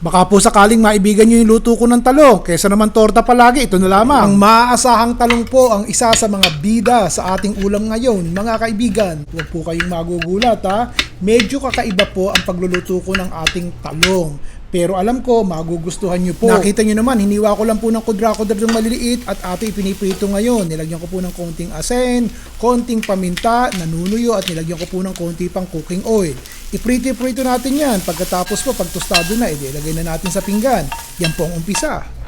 Baka po sakaling maibigan nyo yung luto ko ng talong, kesa naman torta palagi, ito na lamang. Ang maaasahang talong po ang isa sa mga bida sa ating ulam ngayon, mga kaibigan. Huwag po kayong magugulat ha. Medyo kakaiba po ang pagluluto ko ng ating talong. Pero alam ko, magugustuhan nyo po. Nakita nyo naman, hiniwa ko lang po ng kudra-kudra ng maliliit at ato ipiniprito ngayon. Nilagyan ko po ng konting asin, konting paminta, nanunuyo at nilagyan ko po ng konti pang cooking oil. Iprito-prito natin yan. Pagkatapos po, pag tostado na, ilagay na natin sa pinggan. Yan po ang umpisa.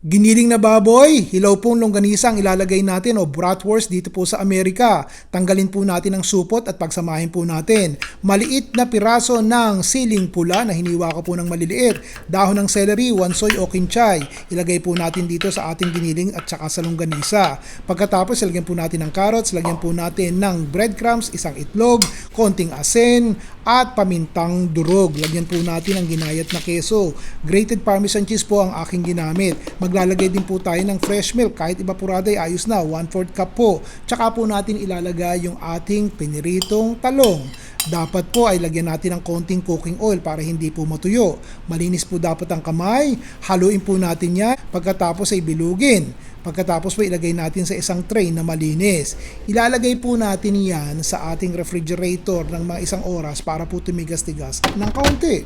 Giniling na baboy, hilaw pong longganisa ang ilalagay natin o bratwurst dito po sa Amerika. Tanggalin po natin ang supot at pagsamahin po natin. Maliit na piraso ng siling pula na hiniwa ko po ng maliliit. Dahon ng celery, wansoy o kinchay. Ilagay po natin dito sa ating giniling at saka sa longganisa. Pagkatapos, ilagyan po natin ng carrots, lagyan po natin ng breadcrumbs, isang itlog, konting asin, at pamintang durog. Lagyan po natin ang ginayat na keso. Grated parmesan cheese po ang aking ginamit. Maglalagay din po tayo ng fresh milk. Kahit evaporada ay ayos na. 1/4 cup po. Tsaka po natin ilalagay yung ating piniritong talong. Dapat po ay lagyan natin ng konting cooking oil para hindi po matuyo. Malinis po dapat ang kamay. Haluin po natin yan. Pagkatapos ay bilugin. Pagkatapos po ilagay natin sa isang tray na malinis. Ilalagay po natin yan sa ating refrigerator ng mga isang oras para po tumigas-tigas ng kaunti.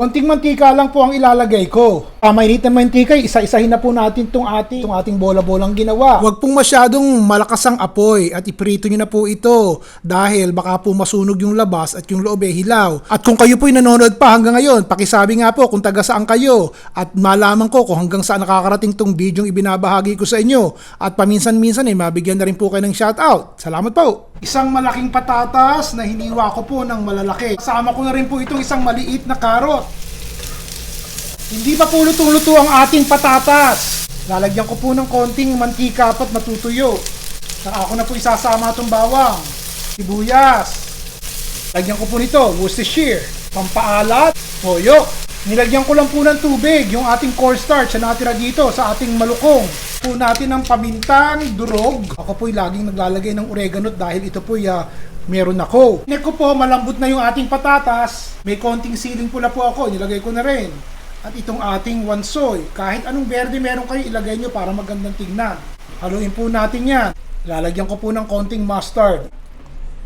Konting mantika lang po ang ilalagay ko. Ah, mainit na mantika, isa-isahin na po natin itong ating, itong ating bola-bolang ginawa. Huwag pong masyadong malakas ang apoy at iprito nyo na po ito dahil baka po masunog yung labas at yung loob ay hilaw. At kung kayo po'y nanonood pa hanggang ngayon, pakisabi nga po kung taga saan kayo at malaman ko kung hanggang saan nakakarating tong video ibinabahagi ko sa inyo. At paminsan-minsan ay mabigyan na rin po kayo ng shoutout. Salamat po! Isang malaking patatas na hiniwa ko po ng malalaki. Kasama ko na rin po itong isang maliit na karot. Hindi pa po lutong-luto ang ating patatas. Lalagyan ko po ng konting mantika at matutuyo. Saka ako na po isasama itong bawang, sibuyas. Lagyan ko po nito, Worcestershire, pampaalat, toyo. Nilagyan ko lang po ng tubig, yung ating cornstarch na natira dito sa ating malukong. Po natin ng pamintang durog. Ako po'y laging naglalagay ng oregano dahil ito po'y ah, meron ako. Nek ko po, malambot na yung ating patatas. May konting siling pula po ako, nilagay ko na rin. At itong ating wansoy, kahit anong berde meron kayo, ilagay nyo para magandang tignan. Haluin po natin yan. Lalagyan ko po ng konting mustard.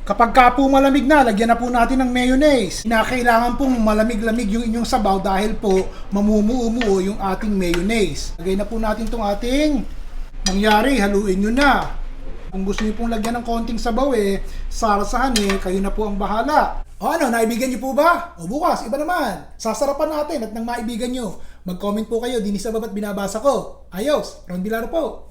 Kapag ka po malamig na, lagyan na po natin ng mayonnaise. Kinakailangan pong malamig-lamig yung inyong sabaw dahil po mamumuumuo yung ating mayonnaise. Lagay na po natin itong ating mangyari, haluin nyo na. Kung gusto niyo pong lagyan ng konting sabaw eh, sarasahan eh, kayo na po ang bahala. O ano, naibigan niyo po ba? O bukas, iba naman. Sasarapan natin at nang maibigan niyo. Mag-comment po kayo din sa baba't binabasa ko. Ayos, Ron Bilaro po.